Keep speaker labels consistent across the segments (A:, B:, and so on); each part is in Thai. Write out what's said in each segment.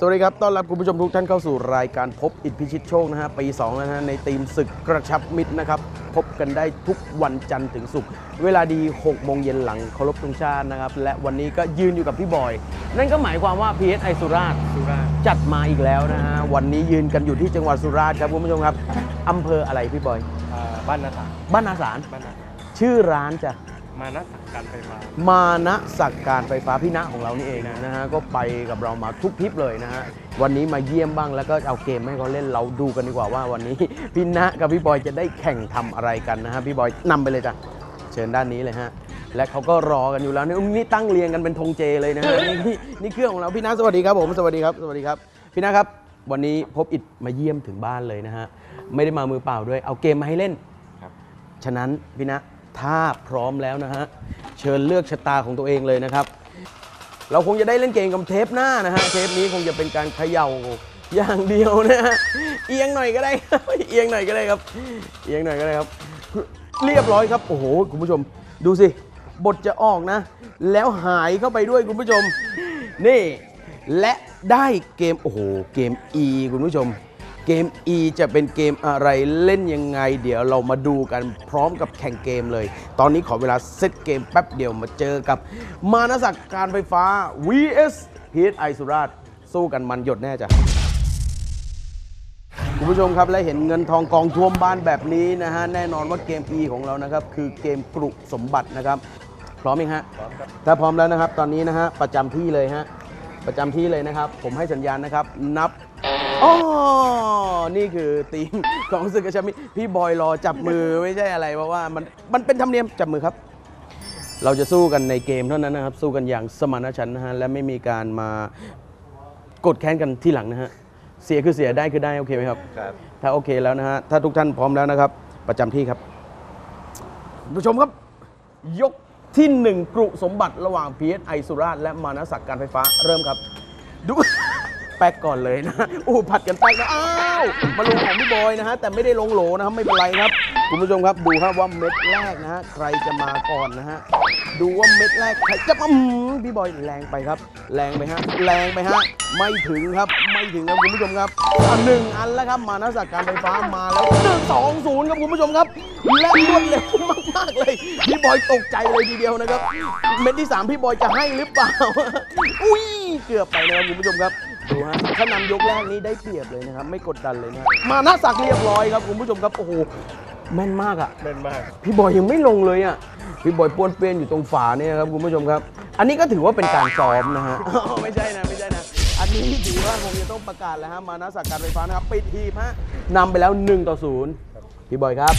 A: สวัสดีครับ ต้อนรับคุณผู้ชมทุกท่านเข้าสู่รายการพบอิทธิพิชิตโชคนะฮะ ปี2แล้วนะฮะ ในทีมศึกกระชับมิตรนะครับ พบกันได้ทุกวันจันทร์ถึงศุกร์ เวลาดี6โมงเย็นหลังเคารพธงชาตินะครับ และวันนี้ก็ยืนอยู่กับพี่บอย นั่นก็หมายความว่า PSI สุราษฎร์
B: สุราษฎร์
A: จัดมาอีกแล้วนะฮะ วันนี้ยืนกันอยู่ที่จังหวัดสุราษฎร์ครับคุณผู้ชมครับอำเภออะไรพี่บอย
B: อ่าบ้านนาตา
A: บ้านนาสาร
B: บ้านนาตา
A: ชื่อร้านจ้ะ
B: มานัสักการไฟฟ้า
A: มานะสักการไฟฟ้าพี่ณะของเรานี่เองนะฮะก็ไปกับเรามาทุกทริปเลยนะฮะวันนี้มาเยี่ยมบ้างแล้วก็เอาเกมให้เขาเล่นเราดูกันดีกว่าว่าวันนี้พี่ณะกับพี่บอยจะได้แข่งทำอะไรกันนะฮะพี่บอยนำไปเลยจ้ะเชิญด้านนี้เลยฮะและเขาก็รอกันอยู่แล้วนี่นี่ตั้งเรียงกันเป็นธงเจเลยนะฮะนี่นี่นี่เครื่องของเราพี่ณะสวัสดีครับผมสวัสดีครับสวัสดีครับ พี่ณะครับ วันนี้พบอิดมาเยี่ยมถึงบ้านเลยนะฮะไม่ได้มามือเปล่าด้วย เอาเกมมาให้เล่น
B: ครับ
A: ฉะนั้นพี่นะ ถ้าพร้อมแล้วนะฮะ เชิญเลือกชะตาของตัวเองเลยนะครับ เราคงจะได้เล่นเกมกับเทปหน้านะฮะ เทปนี้คงจะเป็นการเขย่าอย่างเดียวนะฮะ เอียงหน่อยก็ได้ครับเอียงหน่อยก็ได้ครับ เอียงหน่อยก็ได้ครับ เรียบร้อยครับ โอ้โห คุณผู้ชม ดูสิ บทจะออกนะ แล้วหายเข้าไปด้วยคุณผู้ชม นี่ และได้เกม โอ้โห เกม E คุณผู้ชม เกม E จะเป็นเกมอะไรเล่นยังไง เดี๋ยวเรามาดูกันพร้อมกับแข่งเกมเลย ตอนนี้ขอเวลาเซตเกมแป๊บเดียวมาเจอกับ มานศักดิ์การไฟฟ้า vs พีทไอสุราช สู้กันมันหยดแน่จ้ะคุณผู้ชมครับและเห็นเงินทองกองท่วมบ้านแบบนี้นะฮะแน่นอนว่าเกม E ของเรานะครับคือเกมกรุสมบัตินะครับพร้อมไหมฮะ
B: พร้อมครับ
A: ถ้าพร้อมแล้วนะครับตอนนี้นะฮะประจำที่เลยฮะประจำที่เลยนะครับ ผมให้สัญญาณนะครับ นับ อ๋อนี่คือทีมของศึกกระชับมิตรพี่บอยรอจับมือไม่ใช่อะไรเพราะว่ามันมันเป็นธรรมเนียมจับมือครับ เราจะสู้กันในเกมเท่านั้นนะครับ สู้กันอย่างสมานฉันท์นะฮะและไม่มีการมากดแค้นกันที่หลังนะฮะเสียคือเสียได้คือได้โอเคไหมครับ
B: ครับ
A: ถ้าโอเคแล้วนะฮะ ถ้าทุกท่านพร้อมแล้วนะครับ ประจำที่ครับผู้ชมครับ ยกที่ 1กรุสมบัติระหว่าง PSI สุราษฎร์และมานะศักดิ์การไฟฟ้าเริ่มครับ ดู แป๊กก่อนเลยนะ อู้ผัดกันแป๊กนะอ้าวมาลงของพี่บอยนะฮะ แต่ไม่ได้ลงโหลนะครับไม่เป็นไรครับ คุณผู้ชมครับดูครับว่าเม็ดแรกนะฮะใครจะมาก่อนนะฮะ ดูว่าเม็ดแรกใครจะมาอืมพี่บอยแรงไปครับ แรงไปฮะ แรงไปฮะ ไม่ถึงครับ ไม่ถึงครับคุณผู้ชมครับอะหนึ่งอันแล้วครับมานะศักการไฟฟ้ามาแล้วหนึ่งสองศูนย์ครับคุณผู้ชมครับและรวดเร็วมากๆเลยพี่บอยตกใจเลยทีเดียวนะครับ เม็ดที่3พี่บอยจะให้หรือเปล่า อุ้ยเกือบไปนะครับคุณผู้ชมครับ ดูฮะถ้านำยกแรกนี้ได้เปรียบเลยนะครับ ไม่กดดันเลยนะมานะศักดิ์เรียบร้อยครับคุณผู้ชมครับโอ้โหแม่นมากอะ
B: เล่นมาก
A: พี่บอยยังไม่ลงเลยอะ พี่บอยป้วนเปี้ยนอยู่ตรงฝาเนี่ยครับคุณผู้ชมครับ อันนี้ก็ถือว่าเป็นการซ้อมนะฮะ ไม่ใช่นะไม่ใช่นะ อันนี้ถือว่าคงจะต้องประกาศแล้วฮะมานะสักการไฟฟ้านะครับปิดทีมฮะนำไปแล้ว1ต่อ0พี่บอยครับ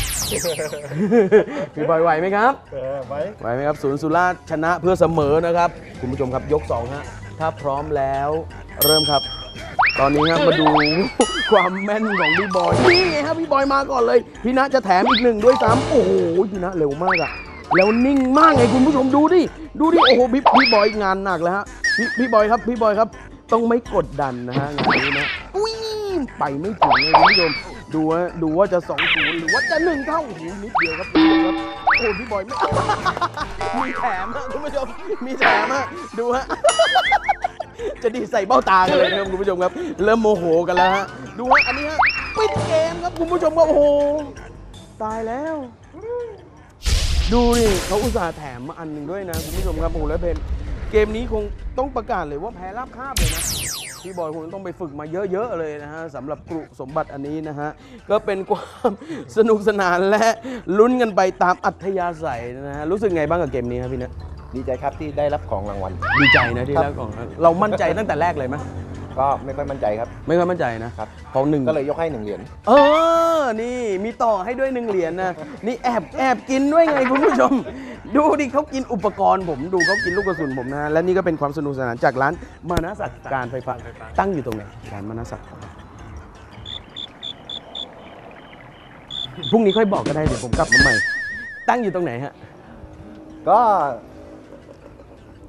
A: พี่บอยไหวไหมครับ
B: เออไว้
A: ไหวไหมครับศูนย์สุราษฎร์ชนะเพื่อเสมอนะครับ คุณผู้ชมครับยก2ฮะ ถ้าพร้อมแล้ว เริ่มครับ ตอนนี้ครับมาดู ความแม่นของพี่บอยนี่ไงครับพี่บอยมาก่อนเลย พี่ณจะแถมอีกหนึ่งด้วยซ้ำโอ้โหพี่ณเร็วมากอะแล้วนิ่งมากไงคุณผู้ชมดูดิดูดิโอ้โหพี่พี่บอยงานหนักแล้วฮะพี่พี่บอยครับพี่บอยครับ ต้องไม่กดดันนะฮะงานนี้นะอุ้ยไปไม่ถึงเลยคุณผู้ชมดูว่าดูว่าจะ2อศูนย์หรือว่าจะหนึ่งเท่าโอ้โหนิดเดียวครับคุณผู้ชมครับโอ้พี่บอยไม่มีแถมอะคุณผู้ชมมีแถมอะดูฮะ จะดีใส่เบ้าตากันเลยนะครับคุณผู้ชมครับ เริ่มโมโหกันแล้วฮะดูฮะอันนี้ฮะปิดเกมครับคุณผู้ชมครับโอ้โหตายแล้ว ดูนี่เขาอุตส่าห์แถมมาอันหนึ่งด้วยนะคุณผู้ชมครับโอ้โหแล้วเพนเกมนี้คงต้องประกาศเลยว่าแพ้ราบคาบเลยนะพี่บอยคงต้องไปฝึกมาเยอะๆเลยนะฮะสำหรับกรุสมบัติอันนี้นะฮะก็เป็นความสนุกสนานและลุ้นกันไปตามอัธยาศัยนะฮะรู้สึกไงบ้างกับเกมนี้ครับพี่เนะ
B: ดีใจครับที่ได้รับของรางวัล
A: ดีใจนะที่แล้วก่อนเรามั่นใจตั้งแต่แรกเลยไหม
B: ก
C: ก็ไม่ค่อยมั่นใจครับ
A: ไม่ค่อยมั่นใจนะครับของหนึ่ง
C: ก็เลยยกให้หนึ่งเหรียญ
A: เออ นี่มีต่อให้ด้วยหนึ่งเหรียญนะ นี่แอบแอบกินด้วยไงคุณผู้ชม ดูดิเขากินอุปกรณ์ผมดูเขากินลูกกระสุนผมนะและนี่ก็เป็นความสนุกสนานจากร้านมานะสักดิ์การไฟฟ้าตั้งอยู่ตรงไหนร้านมานะสักดิ์พรุ่งนี้ค่อยบอกก็ได้เดี๋ยวผมกลับมาใหม่ ตั้งอยู่ตรงไหนฮะ
C: ก็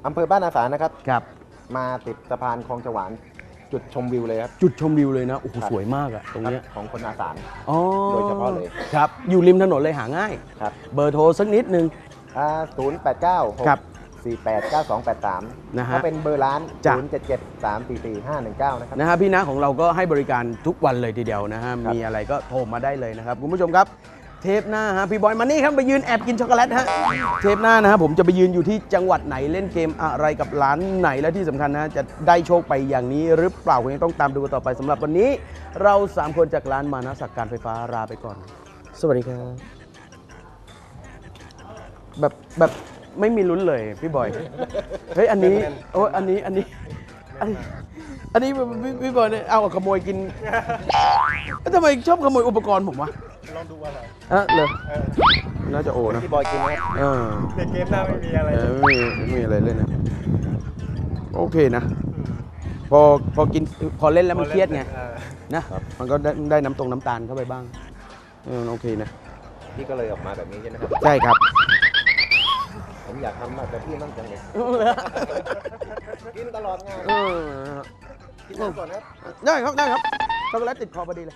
C: อำเภอบ้านอาสานะครับ
A: ครับ
C: มาติดสะพานคลองฉวานจุดชมวิวเลยครับ
A: จุดชมวิวเลยนะ โอ้โห
C: ครับ
A: สวยมากอะตรงเนี้ย
C: ครับของคนอาสา
A: อ๋อ
C: โดยเฉพาะเลย
A: ครับ อยู่ริมถนนเลยหาง่าย
C: ครับ
A: เบอร์โทรสักนิดนึง
C: ศูนย์แปดเก้าหก
A: ครับ
C: สี่แปดเก้าสองแปดสาม
A: นะฮะ
C: ถ้าเป็นเบอร์ร้าน
A: จ้ะ
C: ศูนย์เจ็ดเจ็ดสามสี่สี่ห้าหนึ่งเก้านะครับ
A: นะฮะพี่นะของเราก็ให้บริการทุกวันเลยทีเดียวนะฮะ
C: ครับ
A: มีอะไรก็โทรมาได้เลยนะครับ คุณผู้ชมครับ เทปหน้าฮะพี่บอยมานี่ครับไปยืนแอบกินช็อกโกแลตฮะเทปหน้านะฮะผมจะไปยืนอยู่ที่จังหวัดไหนเล่นเกมอะไรกับร้านไหนและที่สำคัญนะจะได้โชคไปอย่างนี้หรือเปล่าคงยังต้องตามดูกันต่อไปสำหรับวันนี้ เราสามคนจากร้านมานะสักการไฟฟ้าลาไปก่อน สวัสดีครับแบบแบบไม่มีลุ้นเลยพี่บอยเฮ้ยอันนี้โอ้ยอันนี้อันนี้อันนี้อันนี้พี่พี่บอยเนี่ยเอาขโมยกินเอ้ยทำไมชอบขโมยอุปกรณ์ผมวะ
B: องดูอะไร
A: อะเลย
B: เออ
A: น่าจะโอนะ
C: ที่บอยกินนะครับ
A: เออ
B: ในเกมหน้าไม่มีอะไร
A: เออไม่มีไม่มีอะไรเล่นนะโอเคนะ พอพอกินพอเล่นแล้วมันเครียดไง
B: ออ
A: นะมันก็ได้ได้น้ำตรงน้ำตาลเข้าไปบ้างเออโอเคนะ
C: พี่ก็เลยออกมาแบบนี้ใช่ไหมครับ
A: ใช่ครับ
C: ผมอยากทำแบบพี่มั่งจังเลยกินตลอดงาน
A: เออ
C: กินน้ำก่อนนะครับ
A: ได้ครับได้ครับช็อกโกแลตติดคอพอดีเลย